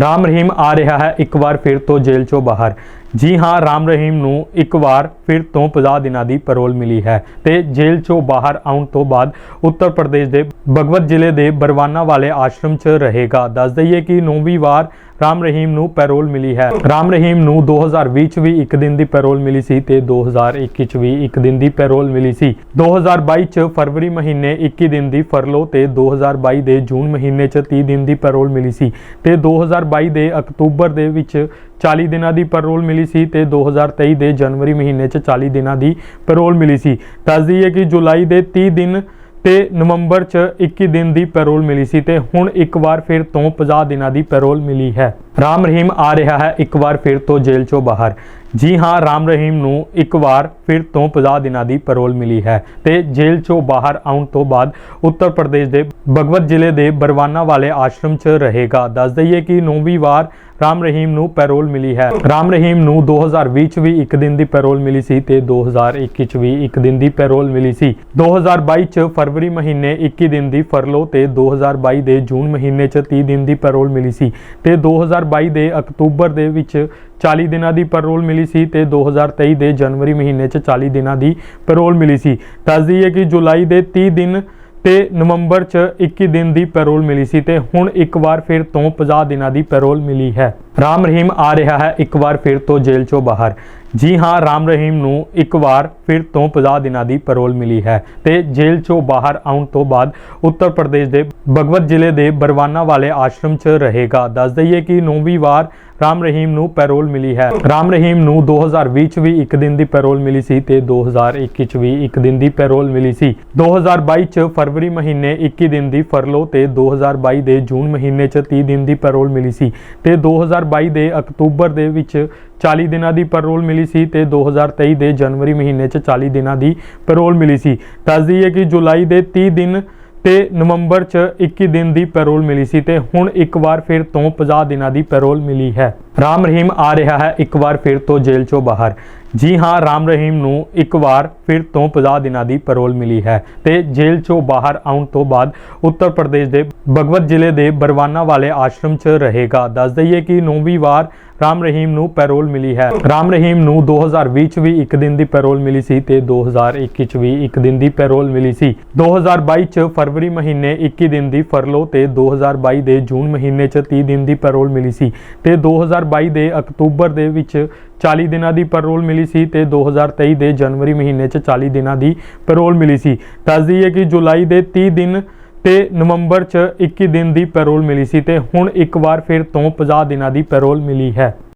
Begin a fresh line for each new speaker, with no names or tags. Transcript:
ਰਾਮ ਰਹੀਮ ਆ ਰਿਹਾ ਹੈ। ਇੱਕ ਵਾਰ ਫਿਰ ਤੋਂ ਜੇਲ੍ਹ ਚੋਂ ਬਾਹਰ। ਜੀ ਹਾਂ, ਰਾਮ ਰਹੀਮ ਨੂੰ ਇੱਕ ਵਾਰ ਫਿਰ ਤੋਂ 50 ਦਿਨਾਂ ਦੀ ਪੈਰੋਲ ਮਿਲੀ ਹੈ ਤੇ ਜੇਲ੍ਹ ਚੋਂ ਬਾਹਰ ਆਉਣ ਤੋਂ ਬਾਅਦ ਉੱਤਰ ਪ੍ਰਦੇਸ਼ ਦੇ ਭਗਵਤ ਜ਼ਿਲ੍ਹੇ ਦੇ ਬਰਵਾਨਾ ਵਾਲੇ ਆਸ਼ਰਮ 'ਚ ਰਹੇਗਾ। ਦੱਸ ਦਈਏ ਕਿ ਨੌਵੀਂ ਵਾਰ ਰਾਮ ਰਹੀਮ ਨੂੰ ਪੈਰੋਲ ਮਿਲੀ ਹੈ। ਰਾਮ ਰਹੀਮ ਨੂੰ 2020 ਚ ਵੀ ਇੱਕ ਦਿਨ ਦੀ ਪੈਰੋਲ ਮਿਲੀ ਸੀ ਤੇ 2021 ਚ ਵੀ ਇੱਕ ਦਿਨ ਦੀ ਪੈਰੋਲ ਮਿਲੀ ਸੀ। 2022 ਚ ਫਰਵਰੀ ਮਹੀਨੇ 21 ਦਿਨ ਦੀ ਫਰਲੋ ਤੇ 2022 ਦੇ ਜੂਨ ਮਹੀਨੇ ਚ 30 ਦਿਨ ਦੀ ਪੈਰੋਲ ਮਿਲੀ ਸੀ ਤੇ 2022 ਦੇ ਅਕਤੂਬਰ ਦੇ ਵਿੱਚ 40 ਦਿਨਾਂ ਦੀ ਪੈਰੋਲ ਮਿਲੀ ਸੀ ਤੇ 2023 ਦੇ ਜਨਵਰੀ ਮਹੀਨੇ ਚ 40 ਦਿਨਾਂ ਦੀ ਪੈਰੋਲ ਮਿਲੀ ਸੀ। ਦੱਸ ਦਈਏ ਕਿ ਜੁਲਾਈ ਦੇ 30 ਦਿਨ ਤੇ ਨਵੰਬਰ ਚ 21 ਦਿਨ ਦੀ ਪੈਰੋਲ ਮਿਲੀ ਸੀ ਤੇ ਹੁਣ ਇੱਕ ਵਾਰ ਫਿਰ ਤੋਂ 50 ਦਿਨਾਂ ਦੀ ਪੈਰੋਲ ਮਿਲੀ ਹੈ। ਰਾਮ ਰਹੀਮ ਆ ਰਿਹਾ ਹੈ ਇੱਕ ਵਾਰ ਫਿਰ ਤੋਂ ਜੇਲ੍ਹ ਚੋਂ ਬਾਹਰ। ਜੀ ਹਾਂ, ਰਾਮ ਰਹੀਮ ਨੂੰ ਇੱਕ ਵਾਰ ਫਿਰ ਤੋਂ 50 ਦਿਨਾਂ ਦੀ ਪੈਰੋਲ ਮਿਲੀ ਹੈ ਤੇ ਜੇਲ੍ਹ ਚੋਂ ਬਾਹਰ ਆਉਣ ਤੋਂ ਬਾਅਦ ਉੱਤਰ ਪ੍ਰਦੇਸ਼ ਦੇ ਭਗਵਤ ਜ਼ਿਲ੍ਹੇ ਦੇ ਬਰਵਾਨਾ ਵਾਲੇ ਆਸ਼ਰਮ 'ਚ ਰਹੇਗਾ। ਦੱਸ ਦਈਏ ਕਿ ਨੌਵੀਂ ਵਾਰ ਰਾਮ ਰਹੀਮ ਨੂੰ ਪੈਰੋਲ ਮਿਲੀ ਹੈ। ਰਾਮ ਰਹੀਮ ਨੂੰ 2020 ਚ ਵੀ ਇੱਕ ਦਿਨ ਦੀ ਪੈਰੋਲ ਮਿਲੀ ਸੀ ਤੇ 2021 ਚ ਵੀ ਇੱਕ ਦਿਨ ਦੀ ਪੈਰੋਲ ਮਿਲੀ ਸੀ। 2022 ਚ ਫਰਵਰੀ ਮਹੀਨੇ 21 ਦਿਨ ਦੀ ਫਰਲੋ ਤੇ 2022 ਦੇ ਜੂਨ ਮਹੀਨੇ ਚ 30 ਦਿਨ ਦੀ ਪੈਰੋਲ ਮਿਲੀ ਸੀ ਤੇ 2022 ਦੇ ਅਕਤੂਬਰ ਦੇ ਵਿੱਚ 40 ਦਿਨਾਂ ਦੀ ਪੈਰੋਲ ਮਿਲੀ ਸੀ ਤੇ 2023 ਦੇ ਜਨਵਰੀ ਮਹੀਨੇ ਚ 40 ਦਿਨਾਂ ਦੀ ਪੈਰੋਲ ਮਿਲੀ ਸੀ। ਦੱਸ ਦਈਏ ਕਿ ਜੁਲਾਈ ਦੇ 30 ਦਿਨ ਤੇ ਨਵੰਬਰ ਚ 21 ਦਿਨ ਦੀ ਪੈਰੋਲ ਮਿਲੀ ਸੀ ਤੇ ਹੁਣ ਇੱਕ ਵਾਰ ਫਿਰ ਤੋਂ 50 ਦਿਨਾਂ ਦੀ ਪੈਰੋਲ ਮਿਲੀ ਹੈ। ਰਾਮ ਰਹੀਮ ਆ ਰਿਹਾ ਹੈ, ਇੱਕ ਵਾਰ ਫਿਰ ਤੋਂ ਜੇਲ੍ਹ ਚੋਂ ਬਾਹਰ। ਜੀ ਹਾਂ, ਰਾਮ ਰਹੀਮ ਨੂੰ ਇੱਕ ਵਾਰ ਫਿਰ ਤੋਂ 50 ਦਿਨਾਂ ਦੀ ਪੈਰੋਲ ਮਿਲੀ ਹੈ ਤੇ ਜੇਲ੍ਹ ਚੋਂ ਬਾਹਰ ਆਉਣ ਤੋਂ ਬਾਅਦ ਉੱਤਰ ਪ੍ਰਦੇਸ਼ ਦੇ ਭਗਵਤ ਜ਼ਿਲ੍ਹੇ ਦੇ ਬਰਵਾਨਾ ਵਾਲੇ ਆਸ਼ਰਮ 'ਚ ਰਹੇਗਾ। ਦੱਸ ਦਈਏ ਕਿ ਨੌਵੀਂ ਵਾਰ ਰਾਮ ਰਹੀਮ ਨੂੰ ਪੈਰੋਲ ਮਿਲੀ ਹੈ। ਰਾਮ ਰਹੀਮ ਨੂੰ 2020 ਚ ਵੀ ਇੱਕ ਦਿਨ ਦੀ ਪੈਰੋਲ ਮਿਲੀ ਸੀ ਤੇ 2021 ਚ ਵੀ ਇੱਕ ਦਿਨ ਦੀ ਪੈਰੋਲ ਮਿਲੀ ਸੀ। 2022 ਚ ਫਰਵਰੀ ਮਹੀਨੇ 21 ਦਿਨ ਦੀ ਫਰਲੋ ਤੇ 2022 ਦੇ ਜੂਨ ਮਹੀਨੇ ਚ 30 ਦਿਨ ਦੀ ਪੈਰੋਲ ਮਿਲੀ ਸੀ ਤੇ 2022 ਦੇ ਅਕਤੂਬਰ ਦੇ ਵਿੱਚ 40 ਦਿਨਾਂ ਦੀ ਪੈਰੋਲ ਮਿਲੀ ਸੀ ਤੇ 2023 ਦੇ ਜਨਵਰੀ ਮਹੀਨੇ ਚ 40 ਦਿਨਾਂ ਦੀ ਪੈਰੋਲ ਮਿਲੀ ਸੀ। ਦੱਸਦੀ ਹੈ ਕਿ ਜੁਲਾਈ ਦੇ 30 ਦਿਨ ਤੇ ਨਵੰਬਰ ਚ 21 ਦਿਨ ਦੀ ਪੈਰੋਲ ਮਿਲੀ ਸੀ ਤੇ ਹੁਣ ਇੱਕ ਵਾਰ ਫਿਰ ਤੋਂ 50 ਦਿਨਾਂ ਦੀ ਪੈਰੋਲ ਮਿਲੀ ਹੈ। ਰਾਮ ਰਹੀਮ ਆ ਰਿਹਾ ਹੈ, ਇੱਕ ਵਾਰ ਫਿਰ ਤੋਂ ਜੇਲ੍ਹ ਚੋਂ ਬਾਹਰ। ਜੀ ਹਾਂ, ਰਾਮ ਰਹੀਮ ਨੂੰ ਇੱਕ ਵਾਰ ਫਿਰ ਤੋਂ 50 ਦਿਨਾਂ ਦੀ ਪੈਰੋਲ ਮਿਲੀ ਹੈ ਤੇ ਜੇਲ੍ਹ ਚੋਂ ਬਾਹਰ ਆਉਣ ਤੋਂ ਬਾਅਦ ਉੱਤਰ ਪ੍ਰਦੇਸ਼ ਦੇ ਭਗਵਤ ਜ਼ਿਲ੍ਹੇ ਦੇ ਬਰਵਾਨਾ ਵਾਲੇ ਆਸ਼ਰਮ 'ਚ ਰਹੇਗਾ। ਦੱਸ ਦਈਏ ਕਿ ਨੌਵੀਂ ਵਾਰ ਰਾਮ ਰਹੀਮ ਨੂੰ ਪੈਰੋਲ ਮਿਲੀ ਹੈ। ਰਾਮ ਰਹੀਮ ਨੂੰ 2020 ਚ ਵੀ ਇੱਕ ਦਿਨ ਦੀ ਪੈਰੋਲ ਮਿਲੀ ਸੀ ਤੇ 2021 ਚ ਵੀ ਇੱਕ ਦਿਨ ਦੀ ਪੈਰੋਲ ਮਿਲੀ ਸੀ। 2022 ਚ ਫਰਵਰੀ ਮਹੀਨੇ 21 ਦਿਨ ਦੀ ਫਰਲੋ ਤੇ 2022 ਦੇ ਜੂਨ ਮਹੀਨੇ ਚ 30 ਦਿਨ ਦੀ ਪੈਰੋਲ ਮਿਲੀ ਸੀ ਤੇ 2022 ਦੇ ਅਕਤੂਬਰ ਦੇ ਵਿੱਚ 40 ਦਿਨਾਂ ਦੀ ਪੈਰੋਲ ਮਿਲੀ ਸੀ ਤੇ 2023 ਦੇ ਜਨਵਰੀ ਮਹੀਨੇ ਚ 40 ਦਿਨਾਂ ਦੀ ਪੈਰੋਲ ਮਿਲੀ ਸੀ। ਦੱਸਦੀ ਹੈ ਕਿ ਜੁਲਾਈ ਦੇ 30 ਦਿਨ ਤੇ ਨਵੰਬਰ ਚ 21 ਦਿਨ ਦੀ ਪੈਰੋਲ ਮਿਲੀ ਸੀ ਤੇ ਹੁਣ ਇੱਕ ਵਾਰ ਫਿਰ ਤੋਂ 50 ਦਿਨਾਂ ਦੀ ਪੈਰੋਲ ਮਿਲੀ ਹੈ।